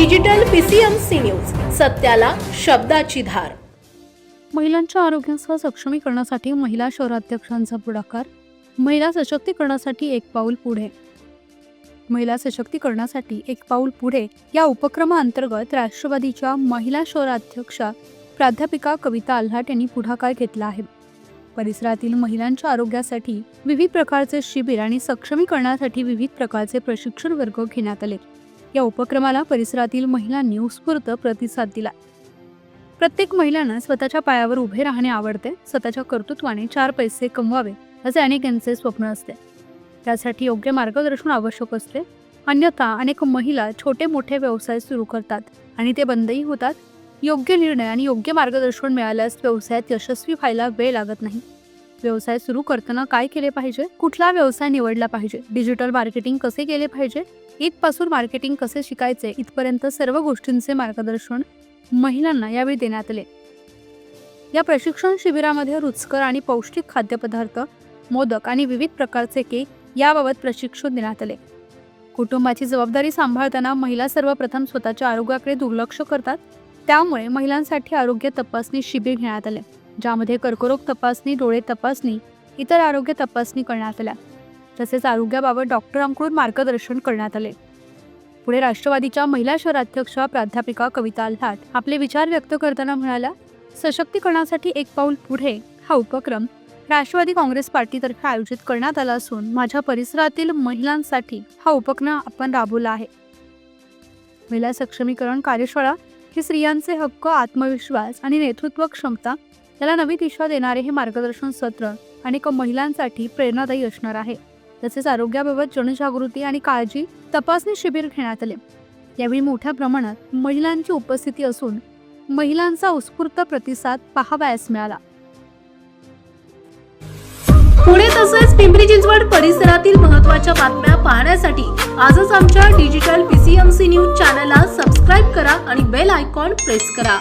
Digital PCMC news सत्याला शब्दाची धार. महिलांच्या आरोग्यासह सक्षमीकरणासाठी महिला शहराध्यक्षांचा पुढाकार महिला सशक्तीकरणासाठी एक पाऊल पुढे. महिला सशक्तीकरणासाठी एक पाऊल पुढे या उपक्रमाअंतर्गत राष्ट्रवादीच्या महिला शहराध्यक्षा प्राध्यापिका कविता आल्हाट यांनी पुढाकार घेतला आहे. परिसरातील महिलांच्या आरोग्यासाठी विविध प्रकारचे शिबिर आणि सक्षमीकरणासाठी विविध प्रकारचे प्रशिक्षण वर्ग घेण्यात आले. या उपक्रमाला परिसरातील महिलांनी उत्स्फूर्त प्रतिसाद दिला प्रत्येक महिलांना स्वतःच्या पायावर उभे राहणे आवडते स्वतःच्या कर्तृत्वाने चार पैसे कमवावे असे अनेकांचे स्वप्न असते. त्यासाठी योग्य मार्गदर्शन आवश्यक असते. अन्यथा अनेक महिला छोटे मोठे व्यवसाय सुरू करतात आणि ते बंदही होतात. योग्य निर्णय आणि योग्य मार्गदर्शन मिळाल्यास व्यवसायात यशस्वी व्हायला वेळ लागत नाही. व्यवसाय सुरू करताना काय केले पाहिजे? कुठला व्यवसाय निवडला पाहिजे? डिजिटल मार्केटिंग कसे केले पाहिजे? इथपासून मार्केटिंग कसे शिकायचे? इथपर्यंत सर्व गोष्टींचे मार्गदर्शन महिलांना यावेळी देण्यात आले. या प्रशिक्षण शिबिरामध्ये रुचकर आणि पौष्टिक खाद्यपदार्थ मोदक आणि विविध प्रकारचे केक याबाबत प्रशिक्षण देण्यात आले. कुटुंबाची जबाबदारी सांभाळताना महिला सर्वप्रथम स्वतःच्या आरोग्याकडे दुर्लक्ष करतात. त्यामुळे महिलांसाठी आरोग्य तपासणी शिबिर घेण्यात आले. ज्यामध्ये कर्करोग तपासणी डोळे तपासणी इतर आरोग्य तपासणी करण्यात आल्या. तसेच आरोग्याबाबत डॉक्टरांकडून मार्गदर्शन करण्यात आले. पुढे राष्ट्रवादीच्या महिला शहराध्यक्षा प्राध्यापिका कविता आल्हाट आपले विचार व्यक्त करताना म्हणाल्या सशक्तीकरणासाठी एक पाऊल पुढे हा उपक्रम राष्ट्रवादी काँग्रेस पार्टीतर्फे आयोजित करण्यात आला असून माझ्या परिसरातील महिलांसाठी हा उपक्रम आपण राबवला आहे. महिला सक्षमीकरण कार्यशाळा ही स्त्रियांचे हक्क आत्मविश्वास आणि नेतृत्व क्षमता त्याला नवी दिशा देणारे हे मार्गदर्शन सत्र अनेक महिलांसाठी प्रेरणादायी असणार आहे. तसेच आरोग्याबाबत जनजागृती आणि काळजी तपासणी शिबिर घेण्यात आले. यावेळी मोठ्या प्रमाणात महिलांची उपस्थिती असून महिलांचा उत्स्फूर्त प्रतिसाद पाहावयास मिळाला. पुणे तसेच पिंपरी चिंचवड परिसरातील महत्त्वाच्या बातम्या पाहण्यासाठी आजच आमच्या डिजिटल पीसीएमसी न्यूज चॅनलला सबस्क्राईब करा आणि बेल आयकॉन प्रेस करा.